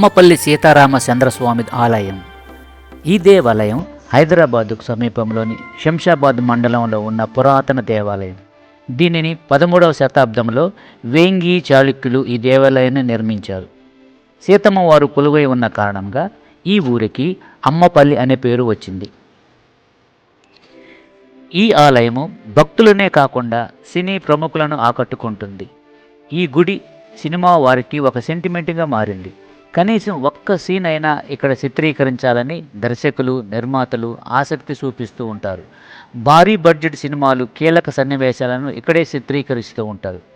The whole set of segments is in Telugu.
అమ్మపల్లి సీతారామచంద్రస్వామి ఆలయం. ఈ దేవాలయం హైదరాబాదుకు సమీపంలోని శంషాబాద్ మండలంలో ఉన్న పురాతన దేవాలయం. దీనిని పదమూడవ శతాబ్దంలో వేంగి చాళుక్యులు ఈ దేవాలయాన్ని నిర్మించారు. సీతమ్మ వారు కొలువై ఉన్న కారణంగా ఈ ఊరికి అమ్మపల్లి అనే పేరు వచ్చింది. ఈ ఆలయము భక్తులనే కాకుండా సినీ ప్రముఖులను ఆకట్టుకుంటుంది. ఈ గుడి సినిమా వారికి ఒక సెంటిమెంట్గా మారింది. కనీసం ఒక్క సీన్ అయినా ఇక్కడ చిత్రీకరించాలని దర్శకులు నిర్మాతలు ఆసక్తి చూపిస్తూ ఉంటారు. భారీ బడ్జెట్ సినిమాలు కీలక సన్నివేశాలను ఇక్కడే చిత్రీకరిస్తూ ఉంటారు.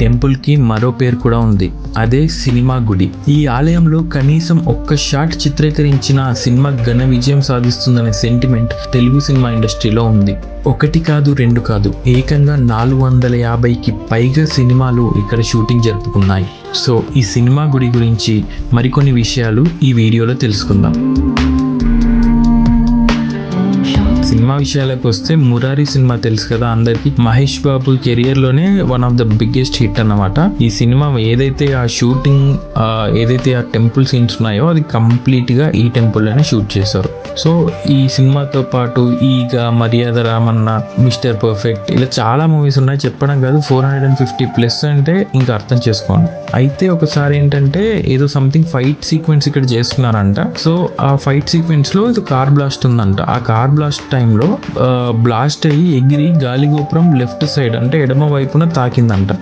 టెంపుల్కి మరో పేరు కూడా ఉంది. అదే సినిమా గుడి. ఈ ఆలయంలో కనీసం ఒక్క షాట్ చిత్రీకరించిన సినిమా ఘన విజయం సాధిస్తుందనే సెంటిమెంట్ తెలుగు సినిమా ఇండస్ట్రీలో ఉంది. ఒకటి కాదు రెండు కాదు ఏకంగా నాలుగు వందల యాభైకి పైగా సినిమాలు ఇక్కడ షూటింగ్ జరుపుకున్నాయి. సో ఈ సినిమా గుడి గురించి మరికొన్ని విషయాలు ఈ వీడియోలో తెలుసుకుందాం. సినిమా విషయాలకు వస్తే మురారి సినిమా తెలుసు కదా అందరికి. Mahesh Babu కెరియర్లోనే one of the biggest hit అన్నమాట. ఈ సినిమా ఏదైతే ఆ షూటింగ్ ఏదైతే ఆ టెంపుల్ సీన్స్ ఉన్నాయో అది కంప్లీట్గా ఈ టెంపుల్లోనే షూట్ చేశారు. సో ఈ సినిమాతో పాటు ఈగ మర్యాద రామన్న మిస్టర్ పర్ఫెక్ట్ ఇలా చాలా మూవీస్ ఉన్నాయి. చెప్పడం కాదు four hundred and fifty plus అంటే ఇంకా అర్థం చేసుకోండి. అయితే ఒకసారి ఏంటంటే ఏదో సంథింగ్ ఫైట్ సీక్వెన్స్ ఇక్కడ చేస్తున్నారంట. సో ఆ ఫైట్ సీక్వెన్స్లో ఇది కార్ బ్లాస్ట్ ఉందంట. ఆ కార్ బ్లాస్ట్ టైం టైంలో బ్లాస్ట్ అయ్యి ఎగిరి గాలిగోపురం లెఫ్ట్ సైడ్ అంటే ఎడమ వైపున తాకిందంట.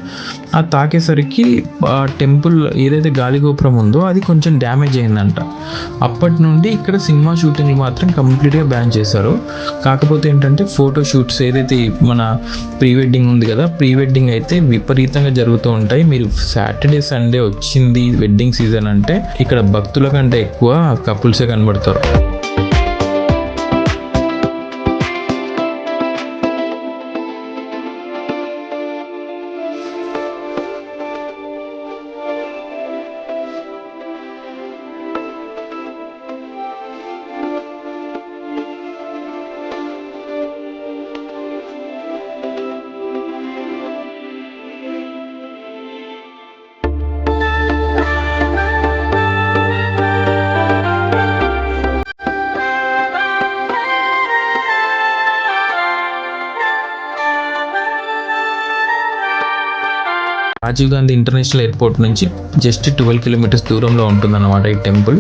ఆ తాకేసరికి టెంపుల్ ఏదైతే గాలిగోపురం ఉందో అది కొంచెం డ్యామేజ్ అయిందంట. అప్పటి నుండి ఇక్కడ సినిమా షూటింగ్ మాత్రం కంప్లీట్గా బ్యాన్ చేశారు. కాకపోతే ఏంటంటే ఫోటో షూట్స్ ఏదైతే మన ప్రీ వెడ్డింగ్ ఉంది కదా ప్రీ వెడ్డింగ్ అయితే విపరీతంగా జరుగుతూ ఉంటాయి. మీరు సాటర్డే సండే వచ్చింది వెడ్డింగ్ సీజన్ అంటే ఇక్కడ భక్తుల కంటే ఎక్కువ కపుల్సే కనబడతారు. రాజీవ్ గాంధీ ఇంటర్నేషనల్ ఎయిర్పోర్ట్ నుంచి జస్ట్ ట్వెల్వ్ కిలోమీటర్స్ దూరంలో ఉంటుందన్నమాట ఈ టెంపుల్.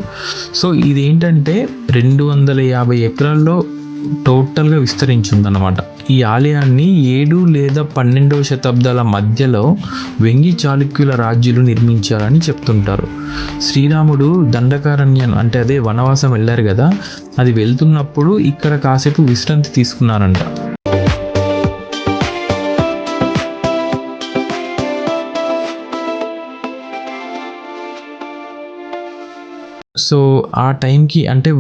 సో ఇది ఏంటంటే రెండు వందల యాభై ఎకరాల్లో టోటల్గా విస్తరించిందన్నమాట ఈ ఆలయాన్ని ఏడు లేదా పన్నెండవ శతాబ్దాల మధ్యలో వెంగి చాళుక్యుల రాజ్యులు నిర్మించారని చెప్తుంటారు. శ్రీరాముడు దండకారణ్యం అంటే అదే వనవాసం వెళ్ళారు కదా అది వెళ్తున్నప్పుడు ఇక్కడ కాసేపు విశ్రాంతి తీసుకున్నారంట. సో ఆ టైంకి అంటే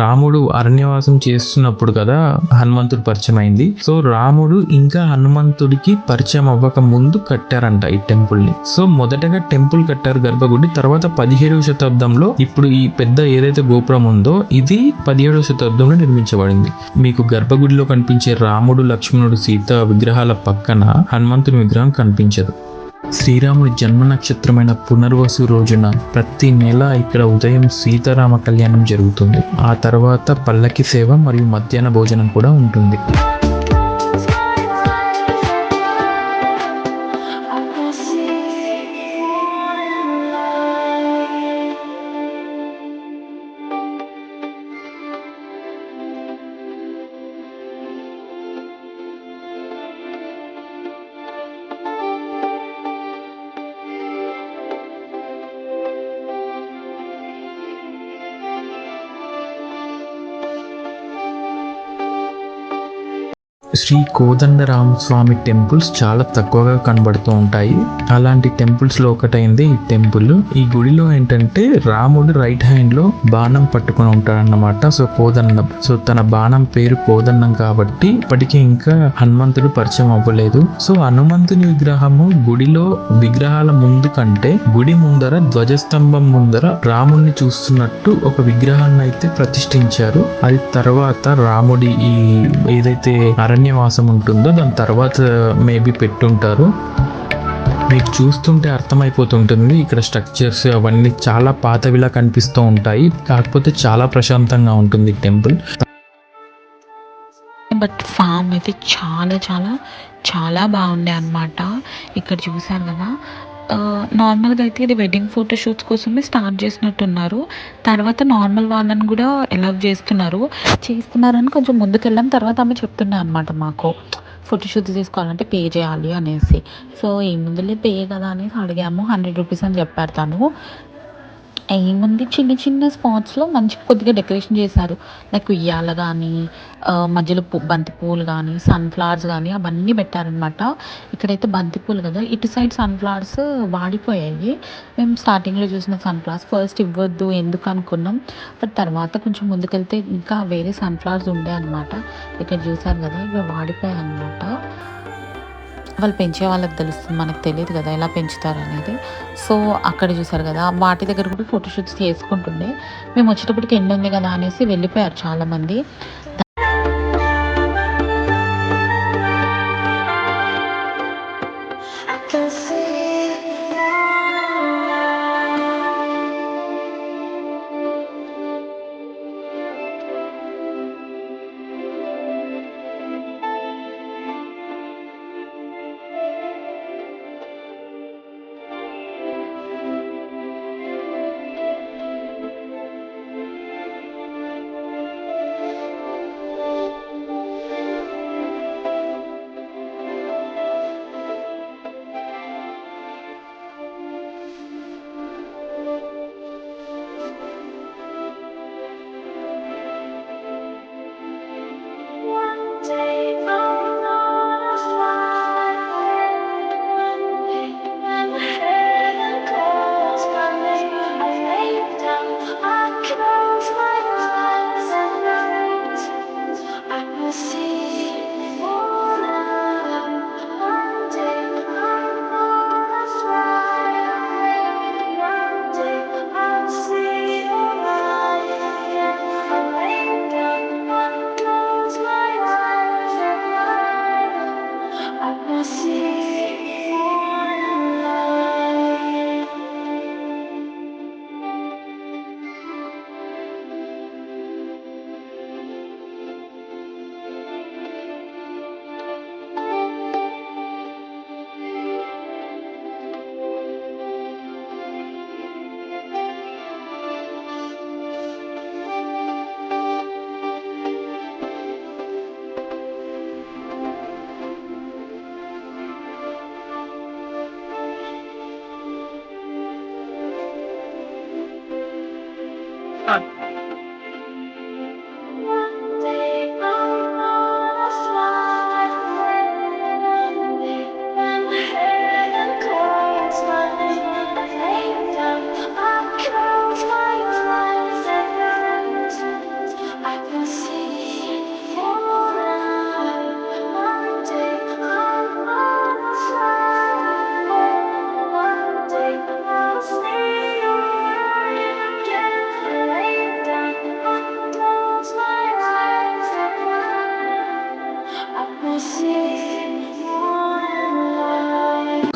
రాముడు అరణ్యవాసం చేస్తున్నప్పుడు కదా హనుమంతుడు పరిచయం అయింది. సో రాముడు ఇంకా హనుమంతుడికి పరిచయం అవ్వక ముందు కట్టారంట ఈ టెంపుల్ని సో మొదటగా టెంపుల్ కట్టారు గర్భగుడి తర్వాత పదిహేడవ శతాబ్దంలో ఇప్పుడు ఈ పెద్ద ఏదైతే గోపురం ఉందో ఇది పదిహేడవ శతాబ్దంలో నిర్మించబడింది. మీకు గర్భగుడిలో కనిపించే రాముడు లక్ష్మణుడు సీత విగ్రహాల పక్కన హనుమంతుని విగ్రహం కనిపించదు. శ్రీరాముడి జన్మ నక్షత్రమైన పునర్వసు రోజున ప్రతి నెల ఇక్కడ ఉదయం సీతారామ కళ్యాణం జరుగుతుంది. ఆ తర్వాత పల్లకి సేవ మరియు మధ్యాహ్న భోజనం కూడా ఉంటుంది. శ్రీ కోదండరామ స్వామి టెంపుల్స్ చాలా తక్కువగా కనబడుతూ ఉంటాయి. అలాంటి టెంపుల్స్లో ఒకటైంది ఈ టెంపుల్. ఈ గుడిలో ఏంటంటే రాముడు రైట్ హ్యాండ్లో బాణం పట్టుకొని ఉంటాడన్నమాట. సో కోదండం సో తన బాణం పేరు కోదండం కాబట్టి ఇప్పటికీ ఇంకా హనుమంతుడు పరిచయం అవ్వలేదు. సో హనుమంతుని విగ్రహము గుడిలో విగ్రహాల ముందు కంటే గుడి ముందర ధ్వజస్తంభం ముందర రాముడిని చూస్తున్నట్టు ఒక విగ్రహాన్ని అయితే ప్రతిష్ఠించారు. అది తర్వాత రాముడి ఈ ఏదైతే అరణ్యవాసం ఉంటుందో దాని తర్వాత uh, మేబీ పెట్టుంటారు. మీకు చూస్తుంటే అర్థమైపోతుంటుంది ఇక్కడ స్ట్రక్చర్స్ అవన్నీ చాలా పాతవిలా కనిపిస్తూ ఉంటాయి కాకపోతే చాలా ప్రశాంతంగా ఉంటుంది టెంపుల్. బట్ ఫామ్ అయితే చాలా చాలా చాలా బాగుండే అనమాట ఇక్కడ చూసారు కదా నార్మల్గా అయితే ఇది వెడ్డింగ్ ఫోటోషూట్స్ కోసమే స్టార్ట్ చేసినట్టున్నారు. తర్వాత నార్మల్ వాళ్ళని కూడా ఎలవ్ చేస్తున్నారు. చేస్తున్నారని కొంచెం ముందుకెళ్ళాం తర్వాత ఆమె చెప్తున్నా అనమాట మాకు. ఫోటోషూట్స్ తీసుకోవాలంటే పే చేయాలి అనేసి. సో ఏముందులే పే కదా అనేసి అడిగాము. హండ్రెడ్ రూపీస్ అని చెప్పారు తను. ఏముంది? చిన్న చిన్న స్పాట్స్లో మంచి కొద్దిగా డెకరేషన్ చేశారు. లైక్ ఉయ్యాల కానీ మధ్యలో పూ బంతిపూలు కానీ సన్ఫ్లవర్స్ కానీ అవన్నీ పెట్టారనమాట ఇక్కడైతే బంతిపూలు కదా ఇటు సైడ్ సన్ఫ్లవర్స్ వాడిపోయాయి. మేము స్టార్టింగ్లో చూసిన సన్ఫ్లవర్స్ ఫస్ట్ ఇవ్వద్దు ఎందుకు అనుకున్నాం. బట్ తర్వాత కొంచెం ముందుకెళ్తే ఇంకా వేరే సన్ఫ్లవర్స్ ఉండే అనమాట ఇక్కడ చూసారు కదా ఇవి వాడిపోయాయి అనమాట వాళ్ళు పెంచే వాళ్ళకి తెలుస్తుంది మనకు తెలియదు కదా ఎలా పెంచుతారు అనేది. సో అక్కడ చూసారు కదా వాటి దగ్గర కూడా ఫోటోషూట్స్ చేసుకుంటుండే. మేము వచ్చేటప్పటికి ఎండ్ ఉంది కదా అనేసి వెళ్ళిపోయారు చాలామంది.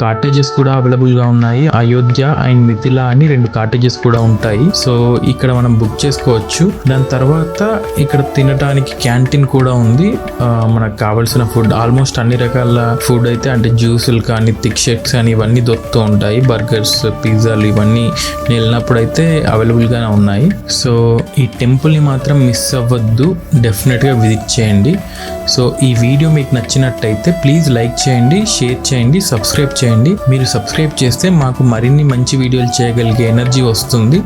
కాటేజెస్ కూడా అవైలబుల్గా ఉన్నాయి. అయోధ్య అండ్ మిథిలా అని రెండు కాటేజెస్ కూడా ఉంటాయి. సో ఇక్కడ మనం బుక్ చేసుకోవచ్చు. దాని తర్వాత ఇక్కడ తినడానికి క్యాంటీన్ కూడా ఉంది. మనకు కావాల్సిన ఫుడ్ ఆల్మోస్ట్ అన్ని రకాల ఫుడ్ అయితే అంటే జ్యూసులు కానీ థిక్ షేక్స్ కానీ ఇవన్నీ దొరుకుతూ ఉంటాయి. బర్గర్స్ పిజ్జాలు ఇవన్నీ నేను వెళ్ళినప్పుడు అయితే అవైలబుల్ గానే ఉన్నాయి. సో ఈ టెంపుల్ని మాత్రం మిస్ అవ్వద్దు. డెఫినెట్గా విజిట్ చేయండి. సో ఈ వీడియో మీకు నచ్చినట్టయితే ప్లీజ్ లైక్ చేయండి షేర్ చేయండి సబ్స్క్రైబ్ చేయండి. మీరు సబ్స్క్రైబ్ చేస్తే మాకు మరిన్ని మంచి వీడియోలు చేయగలిగే ఎనర్జీ వస్తుంది.